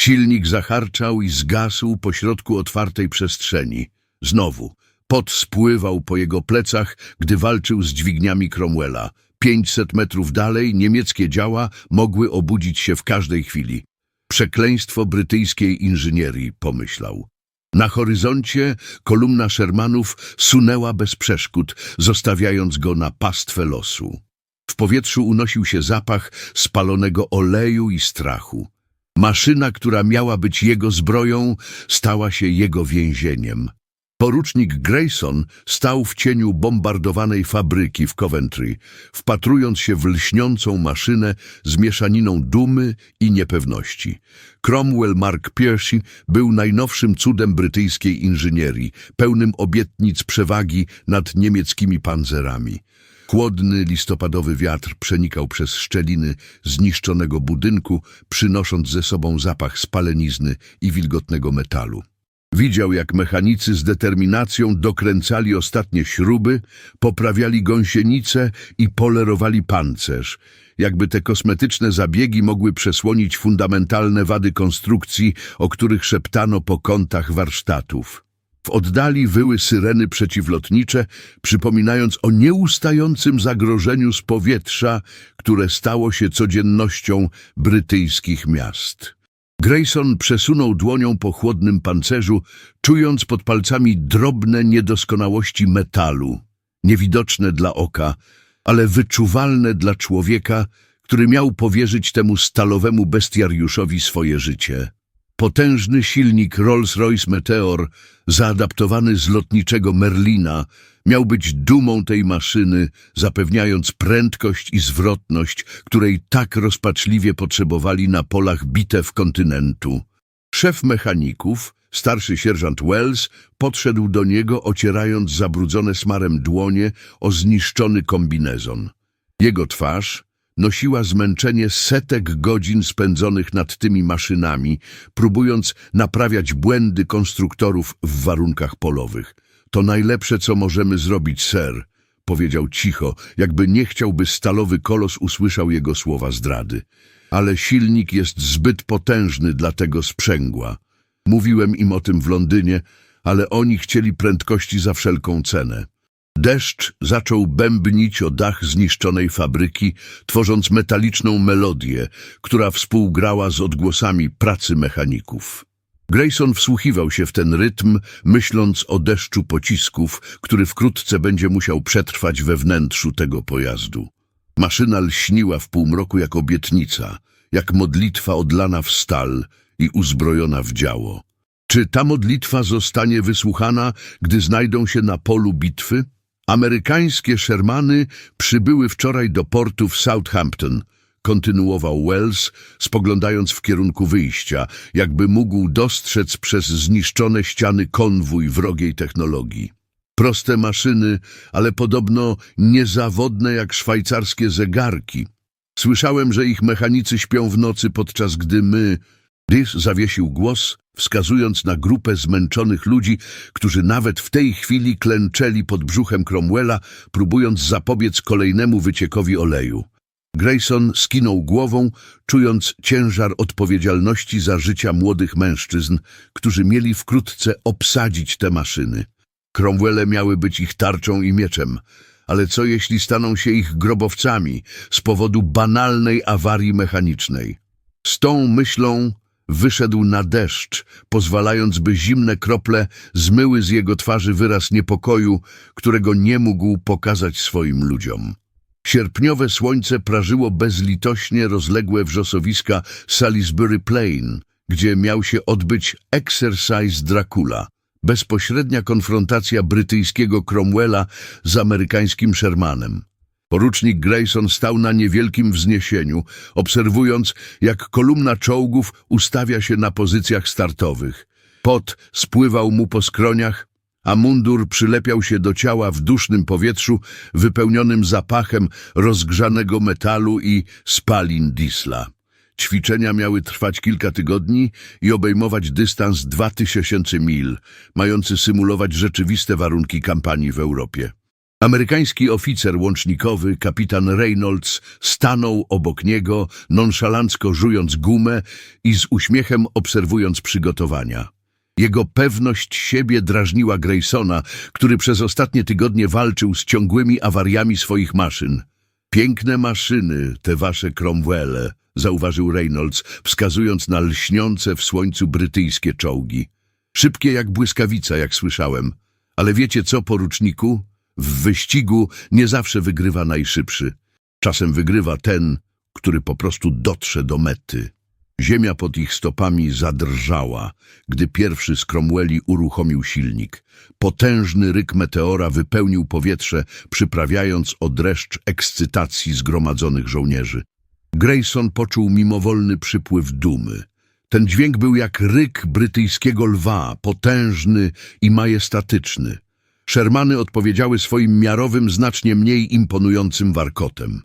Silnik zacharczał i zgasł pośrodku otwartej przestrzeni. Znowu, pot spływał po jego plecach, gdy walczył z dźwigniami Cromwella. Pięćset metrów dalej niemieckie działa mogły obudzić się w każdej chwili. Przekleństwo brytyjskiej inżynierii, pomyślał. Na horyzoncie kolumna Shermanów sunęła bez przeszkód, zostawiając go na pastwę losu. W powietrzu unosił się zapach spalonego oleju i strachu. Maszyna, która miała być jego zbroją, stała się jego więzieniem. Porucznik Grayson stał w cieniu bombardowanej fabryki w Coventry, wpatrując się w lśniącą maszynę z mieszaniną dumy i niepewności. Cromwell Mark Piercy był najnowszym cudem brytyjskiej inżynierii, pełnym obietnic przewagi nad niemieckimi panzerami. Chłodny, listopadowy wiatr przenikał przez szczeliny zniszczonego budynku, przynosząc ze sobą zapach spalenizny i wilgotnego metalu. Widział, jak mechanicy z determinacją dokręcali ostatnie śruby, poprawiali gąsienice i polerowali pancerz, jakby te kosmetyczne zabiegi mogły przesłonić fundamentalne wady konstrukcji, o których szeptano po kątach warsztatów. W oddali wyły syreny przeciwlotnicze, przypominając o nieustającym zagrożeniu z powietrza, które stało się codziennością brytyjskich miast. Grayson przesunął dłonią po chłodnym pancerzu, czując pod palcami drobne niedoskonałości metalu, niewidoczne dla oka, ale wyczuwalne dla człowieka, który miał powierzyć temu stalowemu bestiariuszowi swoje życie. Potężny silnik Rolls-Royce Meteor, zaadaptowany z lotniczego Merlina, miał być dumą tej maszyny, zapewniając prędkość i zwrotność, której tak rozpaczliwie potrzebowali na polach bitew kontynentu. Szef mechaników, starszy sierżant Wells, podszedł do niego, ocierając zabrudzone smarem dłonie o zniszczony kombinezon. Jego twarz nosiła zmęczenie setek godzin spędzonych nad tymi maszynami, próbując naprawiać błędy konstruktorów w warunkach polowych. To najlepsze, co możemy zrobić, ser, powiedział cicho, jakby nie chciał, by stalowy kolos usłyszał jego słowa zdrady. Ale silnik jest zbyt potężny dla tego sprzęgła. Mówiłem im o tym w Londynie, ale oni chcieli prędkości za wszelką cenę. Deszcz zaczął bębnić o dach zniszczonej fabryki, tworząc metaliczną melodię, która współgrała z odgłosami pracy mechaników. Grayson wsłuchiwał się w ten rytm, myśląc o deszczu pocisków, który wkrótce będzie musiał przetrwać we wnętrzu tego pojazdu. Maszyna lśniła w półmroku jak obietnica, jak modlitwa odlana w stal i uzbrojona w działo. Czy ta modlitwa zostanie wysłuchana, gdy znajdą się na polu bitwy? Amerykańskie Shermany przybyły wczoraj do portu w Southampton, kontynuował Wells, spoglądając w kierunku wyjścia, jakby mógł dostrzec przez zniszczone ściany konwój wrogiej technologii. Proste maszyny, ale podobno niezawodne jak szwajcarskie zegarki. Słyszałem, że ich mechanicy śpią w nocy, podczas gdy my... Dys zawiesił głos, wskazując na grupę zmęczonych ludzi, którzy nawet w tej chwili klęczeli pod brzuchem Cromwella, próbując zapobiec kolejnemu wyciekowi oleju. Grayson skinął głową, czując ciężar odpowiedzialności za życia młodych mężczyzn, którzy mieli wkrótce obsadzić te maszyny. Cromwelle miały być ich tarczą i mieczem, ale co jeśli staną się ich grobowcami z powodu banalnej awarii mechanicznej? Z tą myślą wyszedł na deszcz, pozwalając, by zimne krople zmyły z jego twarzy wyraz niepokoju, którego nie mógł pokazać swoim ludziom. Sierpniowe słońce prażyło bezlitośnie rozległe wrzosowiska Salisbury Plain, gdzie miał się odbyć Exercise Dracula, bezpośrednia konfrontacja brytyjskiego Cromwella z amerykańskim Shermanem. Porucznik Grayson stał na niewielkim wzniesieniu, obserwując, jak kolumna czołgów ustawia się na pozycjach startowych. Pot spływał mu po skroniach, a mundur przylepiał się do ciała w dusznym powietrzu wypełnionym zapachem rozgrzanego metalu i spalin diesla. Ćwiczenia miały trwać kilka tygodni i obejmować dystans 2000 mil, mający symulować rzeczywiste warunki kampanii w Europie. Amerykański oficer łącznikowy, kapitan Reynolds, stanął obok niego, nonszalancko żując gumę i z uśmiechem obserwując przygotowania. Jego pewność siebie drażniła Graysona, który przez ostatnie tygodnie walczył z ciągłymi awariami swoich maszyn. Piękne maszyny, te wasze Cromwelle, zauważył Reynolds, wskazując na lśniące w słońcu brytyjskie czołgi. Szybkie jak błyskawica, jak słyszałem. Ale wiecie co, poruczniku? W wyścigu nie zawsze wygrywa najszybszy. Czasem wygrywa ten, który po prostu dotrze do mety. Ziemia pod ich stopami zadrżała, gdy pierwszy z Cromwelli uruchomił silnik. Potężny ryk meteora wypełnił powietrze, przyprawiając o dreszcz ekscytacji zgromadzonych żołnierzy. Grayson poczuł mimowolny przypływ dumy. Ten dźwięk był jak ryk brytyjskiego lwa, potężny i majestatyczny. Shermany odpowiedziały swoim miarowym, znacznie mniej imponującym warkotem.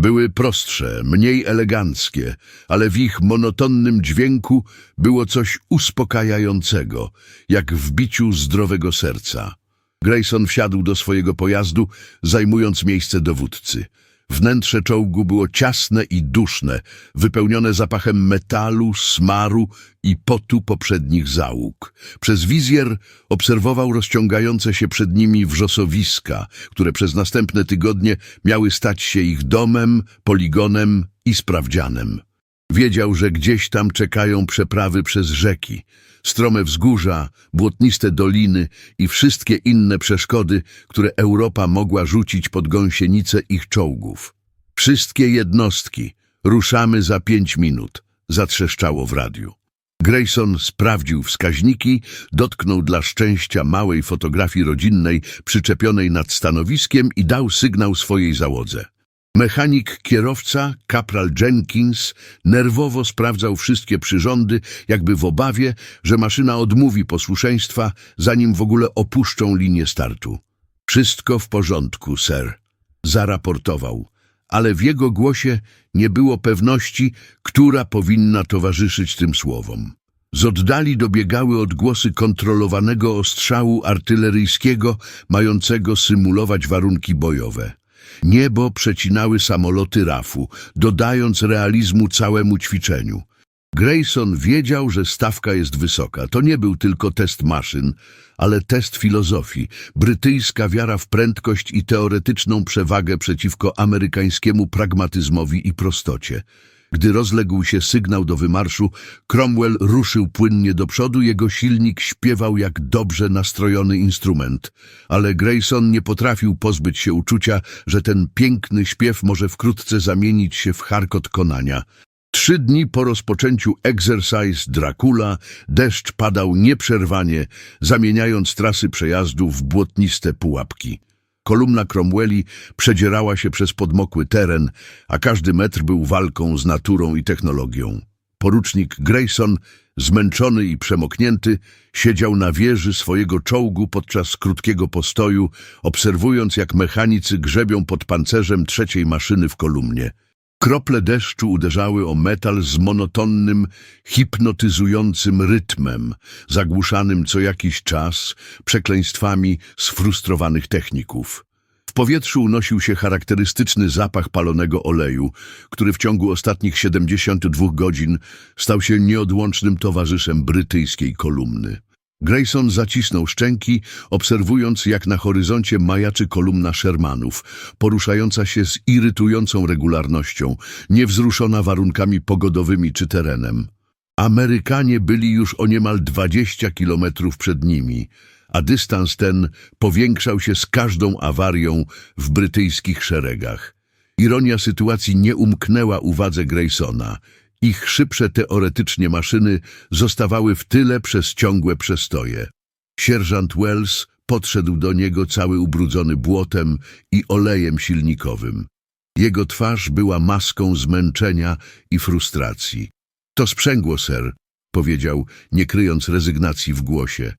Były prostsze, mniej eleganckie, ale w ich monotonnym dźwięku było coś uspokajającego, jak w biciu zdrowego serca. Grayson wsiadł do swojego pojazdu, zajmując miejsce dowódcy. Wnętrze czołgu było ciasne i duszne, wypełnione zapachem metalu, smaru i potu poprzednich załóg. Przez wizjer obserwował rozciągające się przed nimi wrzosowiska, które przez następne tygodnie miały stać się ich domem, poligonem i sprawdzianem. Wiedział, że gdzieś tam czekają przeprawy przez rzeki, strome wzgórza, błotniste doliny i wszystkie inne przeszkody, które Europa mogła rzucić pod gąsienicę ich czołgów. Wszystkie jednostki, ruszamy za pięć minut, zatrzeszczało w radiu. Grayson sprawdził wskaźniki, dotknął dla szczęścia małej fotografii rodzinnej przyczepionej nad stanowiskiem i dał sygnał swojej załodze. Mechanik kierowca, kapral Jenkins, nerwowo sprawdzał wszystkie przyrządy, jakby w obawie, że maszyna odmówi posłuszeństwa, zanim w ogóle opuszczą linię startu. Wszystko w porządku, ser, zaraportował, ale w jego głosie nie było pewności, która powinna towarzyszyć tym słowom. Z oddali dobiegały odgłosy kontrolowanego ostrzału artyleryjskiego, mającego symulować warunki bojowe. Niebo przecinały samoloty RAF-u, dodając realizmu całemu ćwiczeniu. Grayson wiedział, że stawka jest wysoka. To nie był tylko test maszyn, ale test filozofii, brytyjska wiara w prędkość i teoretyczną przewagę przeciwko amerykańskiemu pragmatyzmowi i prostocie. Gdy rozległ się sygnał do wymarszu, Cromwell ruszył płynnie do przodu, jego silnik śpiewał jak dobrze nastrojony instrument. Ale Grayson nie potrafił pozbyć się uczucia, że ten piękny śpiew może wkrótce zamienić się w charkot konania. Trzy dni po rozpoczęciu Exercise Dracula deszcz padał nieprzerwanie, zamieniając trasy przejazdu w błotniste pułapki. Kolumna Cromwelli przedzierała się przez podmokły teren, a każdy metr był walką z naturą i technologią. Porucznik Grayson, zmęczony i przemoknięty, siedział na wieży swojego czołgu podczas krótkiego postoju, obserwując jak mechanicy grzebią pod pancerzem trzeciej maszyny w kolumnie. Krople deszczu uderzały o metal z monotonnym, hipnotyzującym rytmem, zagłuszanym co jakiś czas przekleństwami sfrustrowanych techników. W powietrzu unosił się charakterystyczny zapach palonego oleju, który w ciągu ostatnich 72 godzin stał się nieodłącznym towarzyszem brytyjskiej kolumny. Grayson zacisnął szczęki, obserwując jak na horyzoncie majaczy kolumna Shermanów, poruszająca się z irytującą regularnością, niewzruszona warunkami pogodowymi czy terenem. Amerykanie byli już o niemal 20 kilometrów przed nimi, a dystans ten powiększał się z każdą awarią w brytyjskich szeregach. Ironia sytuacji nie umknęła uwadze Graysona. Ich szybsze teoretycznie maszyny zostawały w tyle przez ciągłe przestoje. Sierżant Wells podszedł do niego cały ubrudzony błotem i olejem silnikowym. Jego twarz była maską zmęczenia i frustracji. To sprzęgło, ser, powiedział, nie kryjąc rezygnacji w głosie.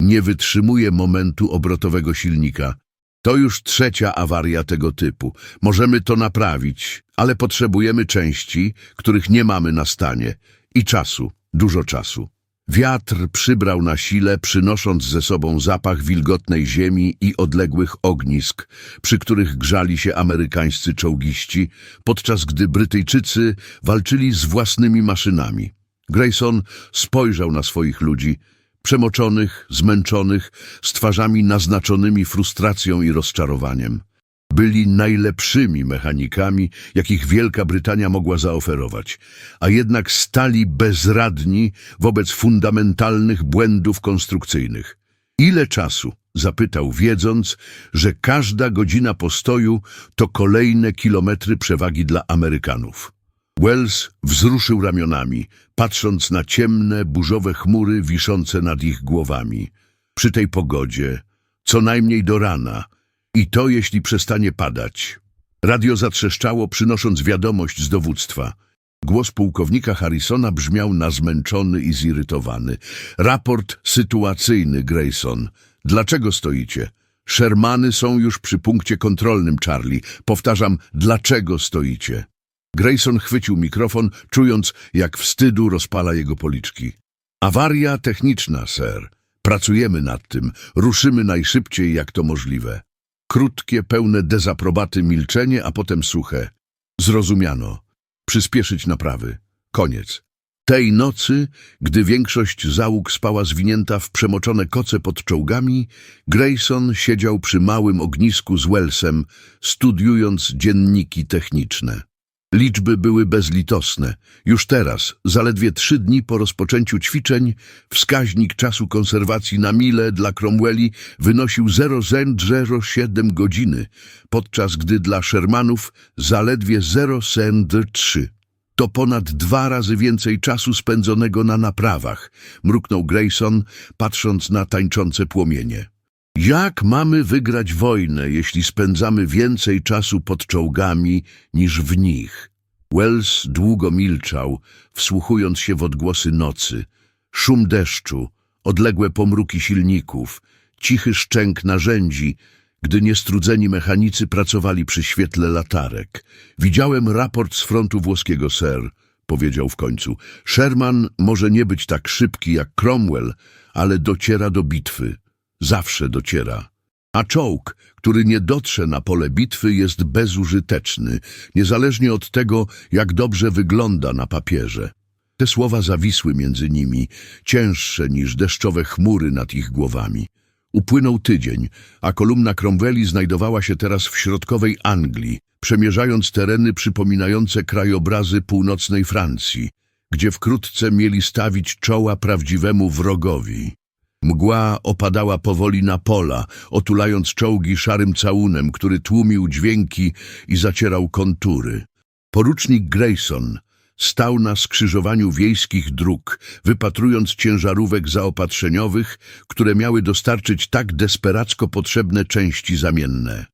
Nie wytrzymuje momentu obrotowego silnika. To już trzecia awaria tego typu. Możemy to naprawić, ale potrzebujemy części, których nie mamy na stanie. I czasu, dużo czasu. Wiatr przybrał na sile, przynosząc ze sobą zapach wilgotnej ziemi i odległych ognisk, przy których grzali się amerykańscy czołgiści, podczas gdy Brytyjczycy walczyli z własnymi maszynami. Grayson spojrzał na swoich ludzi, przemoczonych, zmęczonych, z twarzami naznaczonymi frustracją i rozczarowaniem. Byli najlepszymi mechanikami, jakich Wielka Brytania mogła zaoferować, a jednak stali bezradni wobec fundamentalnych błędów konstrukcyjnych. Ile czasu? Zapytał, wiedząc, że każda godzina postoju to kolejne kilometry przewagi dla Amerykanów. Wells wzruszył ramionami, patrząc na ciemne, burzowe chmury wiszące nad ich głowami. Przy tej pogodzie, co najmniej do rana, i to jeśli przestanie padać. Radio zatrzeszczało, przynosząc wiadomość z dowództwa. Głos pułkownika Harrisona brzmiał na zmęczony i zirytowany. Raport sytuacyjny, Grayson. Dlaczego stoicie? Shermany są już przy punkcie kontrolnym, Charlie. Powtarzam, dlaczego stoicie? Grayson chwycił mikrofon, czując, jak wstydu rozpala jego policzki. Awaria techniczna, sir. Pracujemy nad tym. Ruszymy najszybciej, jak to możliwe. Krótkie, pełne dezaprobaty milczenie, a potem suche. Zrozumiano. Przyspieszyć naprawy. Koniec. Tej nocy, gdy większość załóg spała zwinięta w przemoczone koce pod czołgami, Grayson siedział przy małym ognisku z Wellsem, studiując dzienniki techniczne. Liczby były bezlitosne. Już teraz, zaledwie trzy dni po rozpoczęciu ćwiczeń, wskaźnik czasu konserwacji na mile dla Cromwelli wynosił 0,07 godziny, podczas gdy dla Shermanów zaledwie 0,3. To ponad dwa razy więcej czasu spędzonego na naprawach, mruknął Grayson, patrząc na tańczące płomienie. Jak mamy wygrać wojnę, jeśli spędzamy więcej czasu pod czołgami niż w nich? Wells długo milczał, wsłuchując się w odgłosy nocy. Szum deszczu, odległe pomruki silników, cichy szczęk narzędzi, gdy niestrudzeni mechanicy pracowali przy świetle latarek. Widziałem raport z frontu włoskiego, sir, powiedział w końcu. Sherman może nie być tak szybki jak Cromwell, ale dociera do bitwy. Zawsze dociera. A czołg, który nie dotrze na pole bitwy, jest bezużyteczny, niezależnie od tego, jak dobrze wygląda na papierze. Te słowa zawisły między nimi, cięższe niż deszczowe chmury nad ich głowami. Upłynął tydzień, a kolumna Cromwelli znajdowała się teraz w środkowej Anglii, przemierzając tereny przypominające krajobrazy północnej Francji, gdzie wkrótce mieli stawić czoła prawdziwemu wrogowi. Mgła opadała powoli na pola, otulając czołgi szarym całunem, który tłumił dźwięki i zacierał kontury. Porucznik Grayson stał na skrzyżowaniu wiejskich dróg, wypatrując ciężarówek zaopatrzeniowych, które miały dostarczyć tak desperacko potrzebne części zamienne.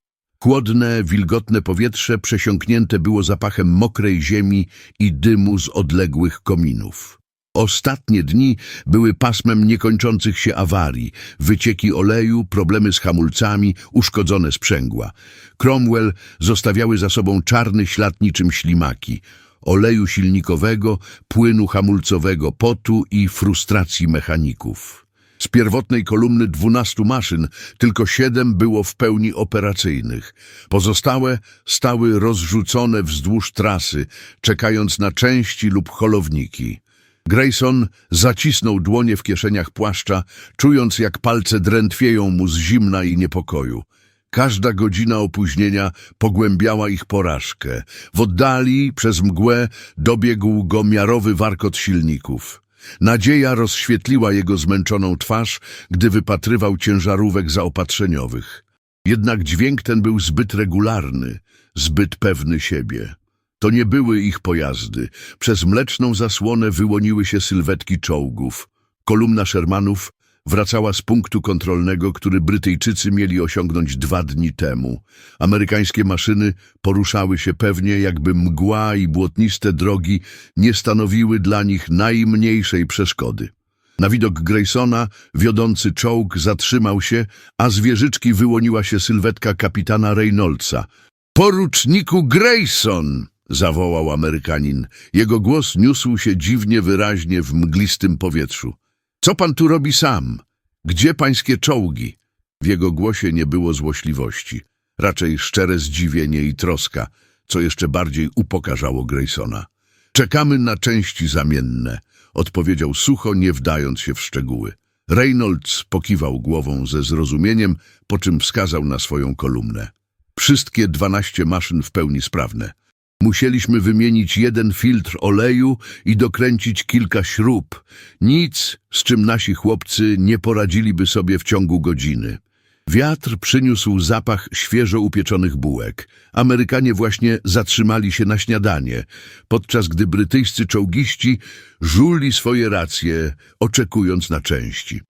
Chłodne, wilgotne powietrze przesiąknięte było zapachem mokrej ziemi i dymu z odległych kominów. Ostatnie dni były pasmem niekończących się awarii, wycieki oleju, problemy z hamulcami, uszkodzone sprzęgła. Cromwell zostawiały za sobą czarny ślad niczym ślimaki, oleju silnikowego, płynu hamulcowego, potu i frustracji mechaników. Z pierwotnej kolumny dwunastu maszyn tylko siedem było w pełni operacyjnych. Pozostałe stały rozrzucone wzdłuż trasy, czekając na części lub holowniki. Grayson zacisnął dłonie w kieszeniach płaszcza, czując jak palce drętwieją mu z zimna i niepokoju. Każda godzina opóźnienia pogłębiała ich porażkę. W oddali, przez mgłę, dobiegł go miarowy warkot silników. Nadzieja rozświetliła jego zmęczoną twarz, gdy wypatrywał ciężarówek zaopatrzeniowych. Jednak dźwięk ten był zbyt regularny, zbyt pewny siebie. To nie były ich pojazdy. Przez mleczną zasłonę wyłoniły się sylwetki czołgów. Kolumna Shermanów wracała z punktu kontrolnego, który Brytyjczycy mieli osiągnąć dwa dni temu. Amerykańskie maszyny poruszały się pewnie, jakby mgła i błotniste drogi nie stanowiły dla nich najmniejszej przeszkody. Na widok Graysona wiodący czołg zatrzymał się, a z wieżyczki wyłoniła się sylwetka kapitana Reynoldsa. Poruczniku Grayson! Zawołał Amerykanin. Jego głos niósł się dziwnie wyraźnie w mglistym powietrzu. Co pan tu robi sam? Gdzie pańskie czołgi? W jego głosie nie było złośliwości, raczej szczere zdziwienie i troska, co jeszcze bardziej upokarzało Graysona. Czekamy na części zamienne, odpowiedział sucho, nie wdając się w szczegóły. Reynolds pokiwał głową ze zrozumieniem, po czym wskazał na swoją kolumnę. Wszystkie dwanaście maszyn w pełni sprawne. Musieliśmy wymienić jeden filtr oleju i dokręcić kilka śrub. Nic, z czym nasi chłopcy nie poradziliby sobie w ciągu godziny. Wiatr przyniósł zapach świeżo upieczonych bułek. Amerykanie właśnie zatrzymali się na śniadanie, podczas gdy brytyjscy czołgiści żuli swoje racje, oczekując na części.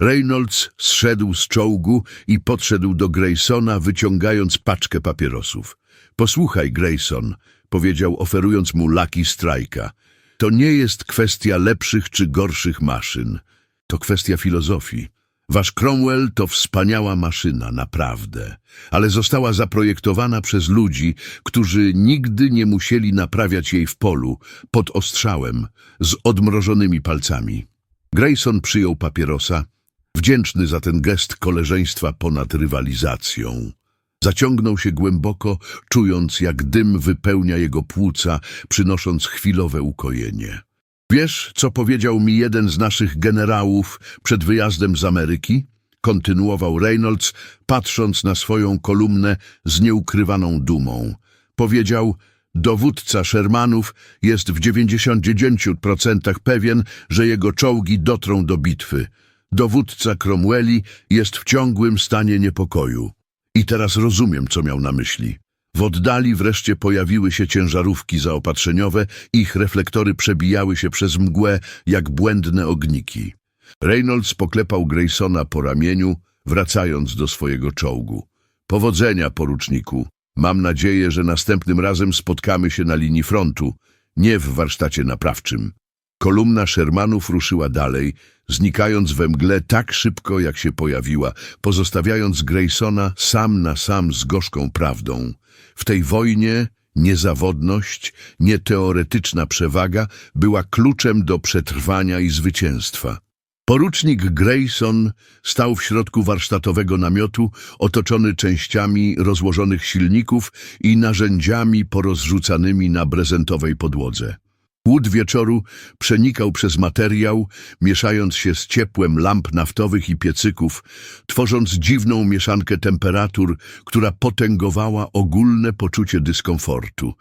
Reynolds zszedł z czołgu i podszedł do Graysona, wyciągając paczkę papierosów. Posłuchaj, Grayson, powiedział, oferując mu Lucky Strike'a. To nie jest kwestia lepszych czy gorszych maszyn. To kwestia filozofii. Wasz Cromwell to wspaniała maszyna, naprawdę, ale została zaprojektowana przez ludzi, którzy nigdy nie musieli naprawiać jej w polu, pod ostrzałem, z odmrożonymi palcami. Grayson przyjął papierosa, wdzięczny za ten gest koleżeństwa ponad rywalizacją. Zaciągnął się głęboko, czując jak dym wypełnia jego płuca, przynosząc chwilowe ukojenie. Wiesz, co powiedział mi jeden z naszych generałów przed wyjazdem z Ameryki? Kontynuował Reynolds, patrząc na swoją kolumnę z nieukrywaną dumą. Powiedział, dowódca Shermanów jest w 99% pewien, że jego czołgi dotrą do bitwy. Dowódca Cromwelli jest w ciągłym stanie niepokoju. I teraz rozumiem, co miał na myśli. W oddali wreszcie pojawiły się ciężarówki zaopatrzeniowe, ich reflektory przebijały się przez mgłę jak błędne ogniki. Reynolds poklepał Graysona po ramieniu, wracając do swojego czołgu. Powodzenia, poruczniku. Mam nadzieję, że następnym razem spotkamy się na linii frontu, nie w warsztacie naprawczym. Kolumna Shermanów ruszyła dalej, znikając we mgle tak szybko, jak się pojawiła, pozostawiając Graysona sam na sam z gorzką prawdą. W tej wojnie niezawodność, nieteoretyczna przewaga była kluczem do przetrwania i zwycięstwa. Porucznik Grayson stał w środku warsztatowego namiotu, otoczony częściami rozłożonych silników i narzędziami porozrzucanymi na prezentowej podłodze. Chłód wieczoru przenikał przez materiał, mieszając się z ciepłem lamp naftowych i piecyków, tworząc dziwną mieszankę temperatur, która potęgowała ogólne poczucie dyskomfortu.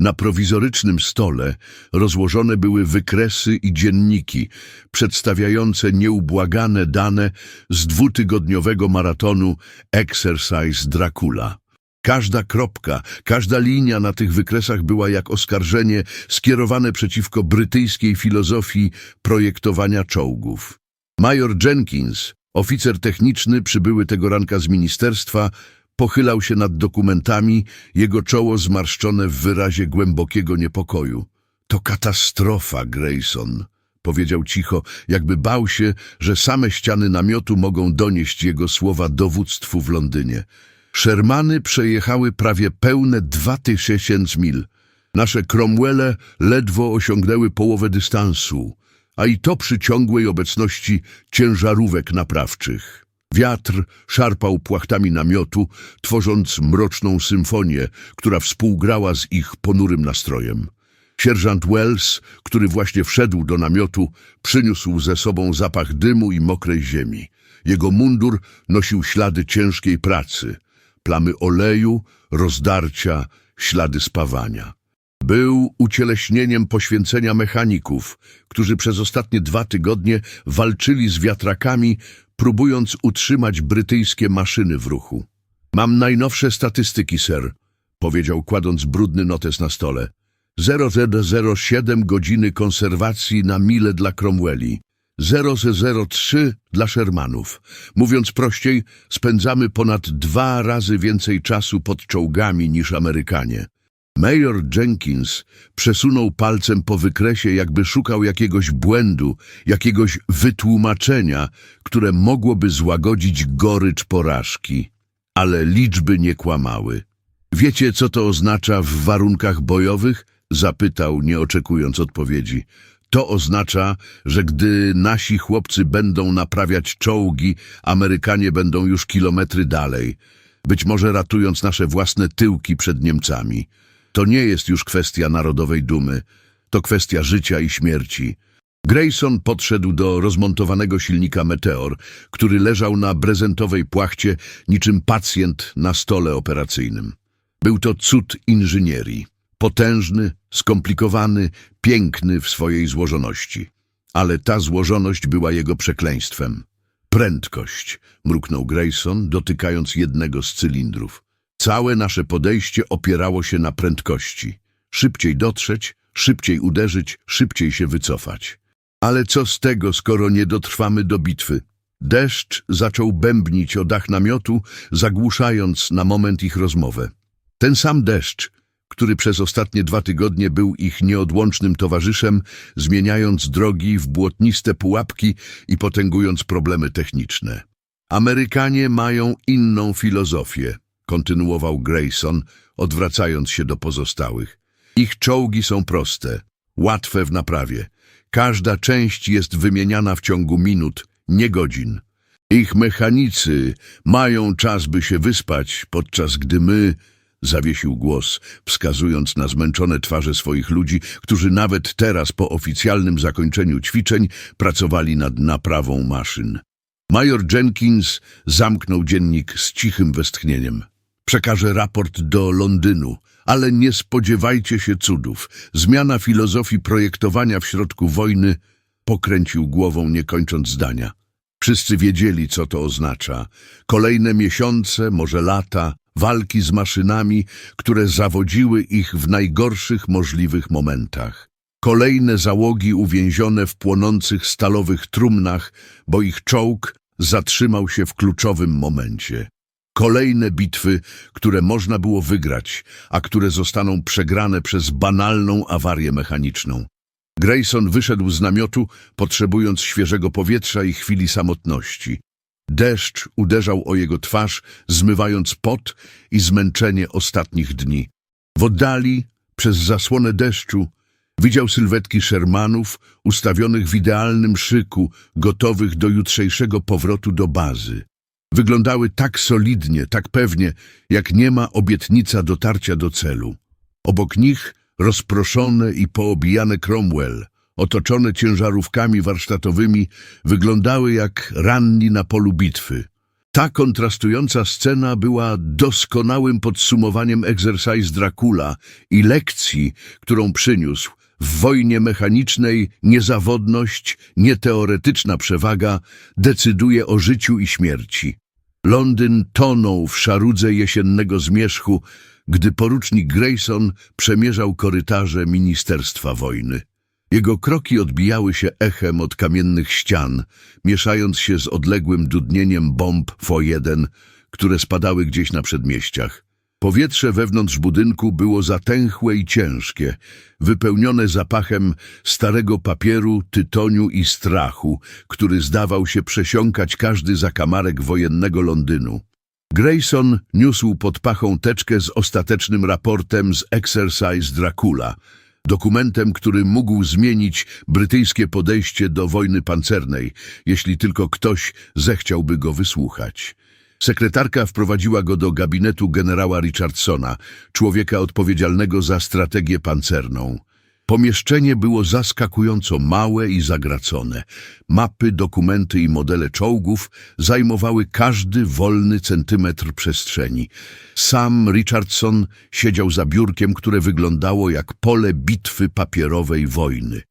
Na prowizorycznym stole rozłożone były wykresy i dzienniki, przedstawiające nieubłagane dane z dwutygodniowego maratonu Exercise Dracula. Każda kropka, każda linia na tych wykresach była jak oskarżenie skierowane przeciwko brytyjskiej filozofii projektowania czołgów. Major Jenkins, oficer techniczny przybyły tego ranka z ministerstwa, pochylał się nad dokumentami, jego czoło zmarszczone w wyrazie głębokiego niepokoju. To katastrofa, Grayson, powiedział cicho, jakby bał się, że same ściany namiotu mogą donieść jego słowa dowództwu w Londynie. Shermany przejechały prawie pełne dwa tysiące mil. Nasze Cromwelle ledwo osiągnęły połowę dystansu, a i to przy ciągłej obecności ciężarówek naprawczych. Wiatr szarpał płachtami namiotu, tworząc mroczną symfonię, która współgrała z ich ponurym nastrojem. Sierżant Wells, który właśnie wszedł do namiotu, przyniósł ze sobą zapach dymu i mokrej ziemi. Jego mundur nosił ślady ciężkiej pracy, plamy oleju, rozdarcia, ślady spawania. Był ucieleśnieniem poświęcenia mechaników, którzy przez ostatnie dwa tygodnie walczyli z wiatrakami, próbując utrzymać brytyjskie maszyny w ruchu. Mam najnowsze statystyki, sir, powiedział kładąc brudny notes na stole. 0007 godziny konserwacji na mile dla Cromwelli. 0003 dla Shermanów. Mówiąc prościej, spędzamy ponad dwa razy więcej czasu pod czołgami niż Amerykanie. Major Jenkins przesunął palcem po wykresie, jakby szukał jakiegoś błędu, jakiegoś wytłumaczenia, które mogłoby złagodzić gorycz porażki. Ale liczby nie kłamały. Wiecie, co to oznacza w warunkach bojowych? Zapytał, nie oczekując odpowiedzi. To oznacza, że gdy nasi chłopcy będą naprawiać czołgi, Amerykanie będą już kilometry dalej, być może ratując nasze własne tyłki przed Niemcami. To nie jest już kwestia narodowej dumy, to kwestia życia i śmierci. Grayson podszedł do rozmontowanego silnika Meteor, który leżał na brezentowej płachcie niczym pacjent na stole operacyjnym. Był to cud inżynierii. Potężny, skomplikowany, piękny w swojej złożoności. Ale ta złożoność była jego przekleństwem. Prędkość, mruknął Grayson, dotykając jednego z cylindrów. Całe nasze podejście opierało się na prędkości. Szybciej dotrzeć, szybciej uderzyć, szybciej się wycofać. Ale co z tego, skoro nie dotrwamy do bitwy? Deszcz zaczął bębnić o dach namiotu, zagłuszając na moment ich rozmowę. Ten sam deszcz, który przez ostatnie dwa tygodnie był ich nieodłącznym towarzyszem, zmieniając drogi w błotniste pułapki i potęgując problemy techniczne. Amerykanie mają inną filozofię, kontynuował Grayson, odwracając się do pozostałych. Ich czołgi są proste, łatwe w naprawie. Każda część jest wymieniana w ciągu minut, nie godzin. Ich mechanicy mają czas, by się wyspać, podczas gdy my, zawiesił głos, wskazując na zmęczone twarze swoich ludzi, którzy nawet teraz po oficjalnym zakończeniu ćwiczeń pracowali nad naprawą maszyn. Major Jenkins zamknął dziennik z cichym westchnieniem. Przekażę raport do Londynu, ale nie spodziewajcie się cudów. Zmiana filozofii projektowania w środku wojny pokręcił głową, nie kończąc zdania. Wszyscy wiedzieli, co to oznacza. Kolejne miesiące, może lata, walki z maszynami, które zawodziły ich w najgorszych możliwych momentach. Kolejne załogi uwięzione w płonących stalowych trumnach, bo ich czołg zatrzymał się w kluczowym momencie. Kolejne bitwy, które można było wygrać, a które zostaną przegrane przez banalną awarię mechaniczną. Grayson wyszedł z namiotu, potrzebując świeżego powietrza i chwili samotności. Deszcz uderzał o jego twarz, zmywając pot i zmęczenie ostatnich dni. W oddali, przez zasłonę deszczu, widział sylwetki Shermanów ustawionych w idealnym szyku, gotowych do jutrzejszego powrotu do bazy. Wyglądały tak solidnie, tak pewnie, jak nie ma obietnica dotarcia do celu. Obok nich rozproszone i poobijane Cromwell, otoczone ciężarówkami warsztatowymi, wyglądały jak ranni na polu bitwy. Ta kontrastująca scena była doskonałym podsumowaniem Exercise Dracula i lekcji, którą przyniósł. W wojnie mechanicznej niezawodność, nieteoretyczna przewaga decyduje o życiu i śmierci. Londyn tonął w szarudze jesiennego zmierzchu, gdy porucznik Grayson przemierzał korytarze Ministerstwa Wojny. Jego kroki odbijały się echem od kamiennych ścian, mieszając się z odległym dudnieniem bomb FO-1, które spadały gdzieś na przedmieściach. Powietrze wewnątrz budynku było zatęchłe i ciężkie, wypełnione zapachem starego papieru, tytoniu i strachu, który zdawał się przesiąkać każdy zakamarek wojennego Londynu. Grayson niósł pod pachą teczkę z ostatecznym raportem z Exercise Dracula, dokumentem, który mógł zmienić brytyjskie podejście do wojny pancernej, jeśli tylko ktoś zechciałby go wysłuchać. Sekretarka wprowadziła go do gabinetu generała Richardsona, człowieka odpowiedzialnego za strategię pancerną. Pomieszczenie było zaskakująco małe i zagracone. Mapy, dokumenty i modele czołgów zajmowały każdy wolny centymetr przestrzeni. Sam Richardson siedział za biurkiem, które wyglądało jak pole bitwy papierowej wojny.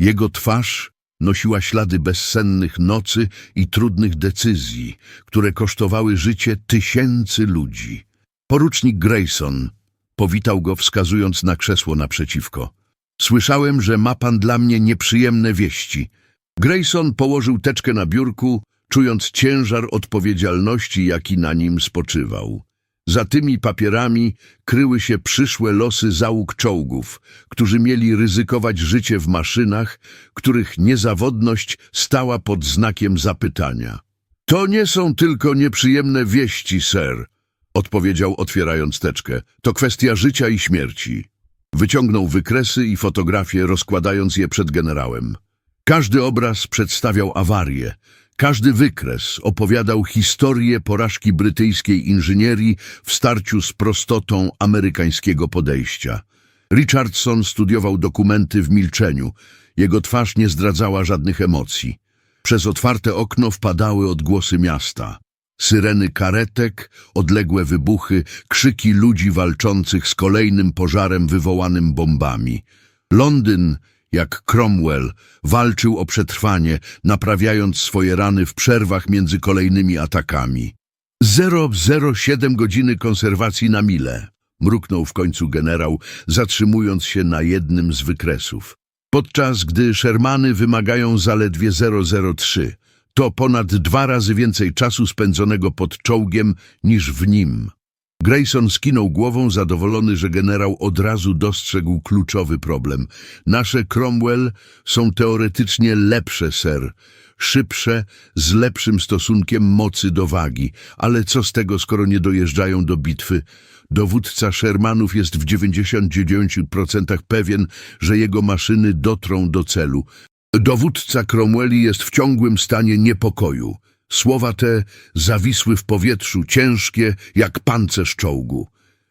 Jego twarz nosiła ślady bezsennych nocy i trudnych decyzji, które kosztowały życie tysięcy ludzi. Porucznik Grayson powitał go, wskazując na krzesło naprzeciwko. Słyszałem, że ma pan dla mnie nieprzyjemne wieści. Grayson położył teczkę na biurku, czując ciężar odpowiedzialności, jaki na nim spoczywał. Za tymi papierami kryły się przyszłe losy załóg czołgów, którzy mieli ryzykować życie w maszynach, których niezawodność stała pod znakiem zapytania. To nie są tylko nieprzyjemne wieści, ser, odpowiedział otwierając teczkę. To kwestia życia i śmierci. Wyciągnął wykresy i fotografie, rozkładając je przed generałem. Każdy obraz przedstawiał awarię. Każdy wykres opowiadał historię porażki brytyjskiej inżynierii w starciu z prostotą amerykańskiego podejścia. Richardson studiował dokumenty w milczeniu. Jego twarz nie zdradzała żadnych emocji. Przez otwarte okno wpadały odgłosy miasta. Syreny karetek, odległe wybuchy, krzyki ludzi walczących z kolejnym pożarem wywołanym bombami. Londyn, jak Cromwell, walczył o przetrwanie, naprawiając swoje rany w przerwach między kolejnymi atakami. 007 godziny konserwacji na mile, mruknął w końcu generał, zatrzymując się na jednym z wykresów. Podczas gdy Shermany wymagają zaledwie 003, to ponad dwa razy więcej czasu spędzonego pod czołgiem niż w nim. Grayson skinął głową, zadowolony, że generał od razu dostrzegł kluczowy problem. Nasze Cromwell są teoretycznie lepsze, ser. Szybsze, z lepszym stosunkiem mocy do wagi. Ale co z tego, skoro nie dojeżdżają do bitwy? Dowódca Shermanów jest w 99% pewien, że jego maszyny dotrą do celu. Dowódca Cromwelli jest w ciągłym stanie niepokoju. Słowa te zawisły w powietrzu, ciężkie jak pancerz czołgu.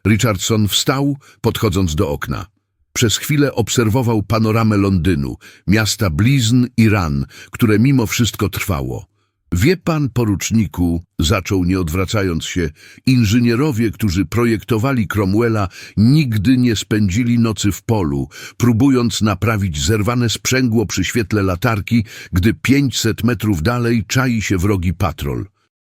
Richardson wstał, podchodząc do okna. Przez chwilę obserwował panoramę Londynu, miasta blizn i ran, które mimo wszystko trwało. Wie pan, poruczniku, zaczął nie odwracając się, inżynierowie, którzy projektowali Cromwella, nigdy nie spędzili nocy w polu, próbując naprawić zerwane sprzęgło przy świetle latarki, gdy 500 metrów dalej czai się wrogi patrol.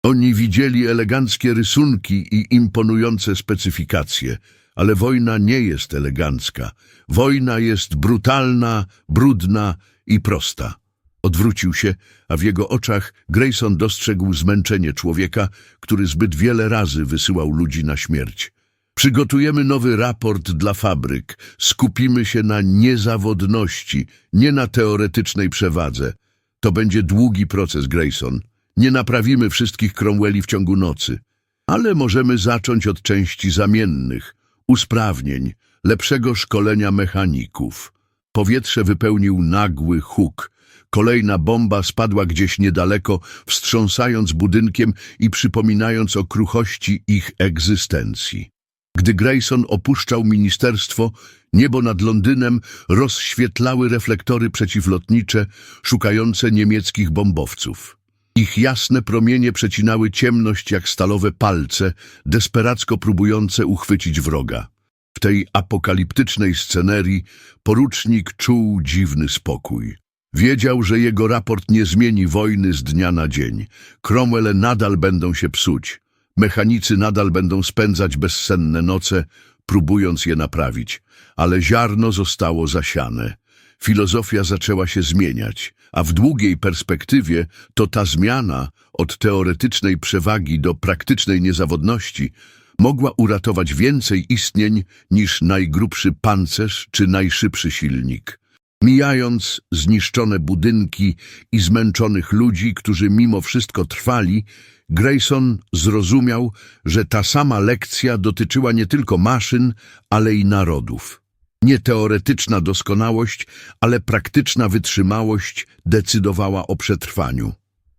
Oni widzieli eleganckie rysunki i imponujące specyfikacje, ale wojna nie jest elegancka. Wojna jest brutalna, brudna i prosta. Odwrócił się, a w jego oczach Grayson dostrzegł zmęczenie człowieka, który zbyt wiele razy wysyłał ludzi na śmierć. Przygotujemy nowy raport dla fabryk. Skupimy się na niezawodności, nie na teoretycznej przewadze. To będzie długi proces, Grayson. Nie naprawimy wszystkich Cromwelli w ciągu nocy. Ale możemy zacząć od części zamiennych, usprawnień, lepszego szkolenia mechaników. Powietrze wypełnił nagły huk. Kolejna bomba spadła gdzieś niedaleko, wstrząsając budynkiem i przypominając o kruchości ich egzystencji. Gdy Grayson opuszczał ministerstwo, niebo nad Londynem rozświetlały reflektory przeciwlotnicze szukające niemieckich bombowców. Ich jasne promienie przecinały ciemność jak stalowe palce, desperacko próbujące uchwycić wroga. W tej apokaliptycznej scenerii porucznik czuł dziwny spokój. Wiedział, że jego raport nie zmieni wojny z dnia na dzień. Cromwelle nadal będą się psuć. Mechanicy nadal będą spędzać bezsenne noce, próbując je naprawić. Ale ziarno zostało zasiane. Filozofia zaczęła się zmieniać, a w długiej perspektywie to ta zmiana od teoretycznej przewagi do praktycznej niezawodności mogła uratować więcej istnień niż najgrubszy pancerz czy najszybszy silnik. Mijając zniszczone budynki i zmęczonych ludzi, którzy mimo wszystko trwali, Grayson zrozumiał, że ta sama lekcja dotyczyła nie tylko maszyn, ale i narodów. Nie teoretyczna doskonałość, ale praktyczna wytrzymałość decydowała o przetrwaniu.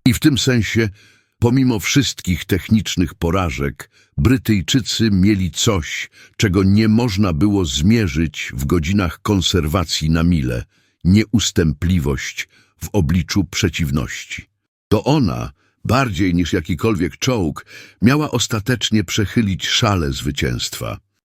I w tym sensie, pomimo wszystkich technicznych porażek, Brytyjczycy mieli coś, czego nie można było zmierzyć w godzinach konserwacji na mile nieustępliwość w obliczu przeciwności. To ona, bardziej niż jakikolwiek czołg, miała ostatecznie przechylić szale zwycięstwa.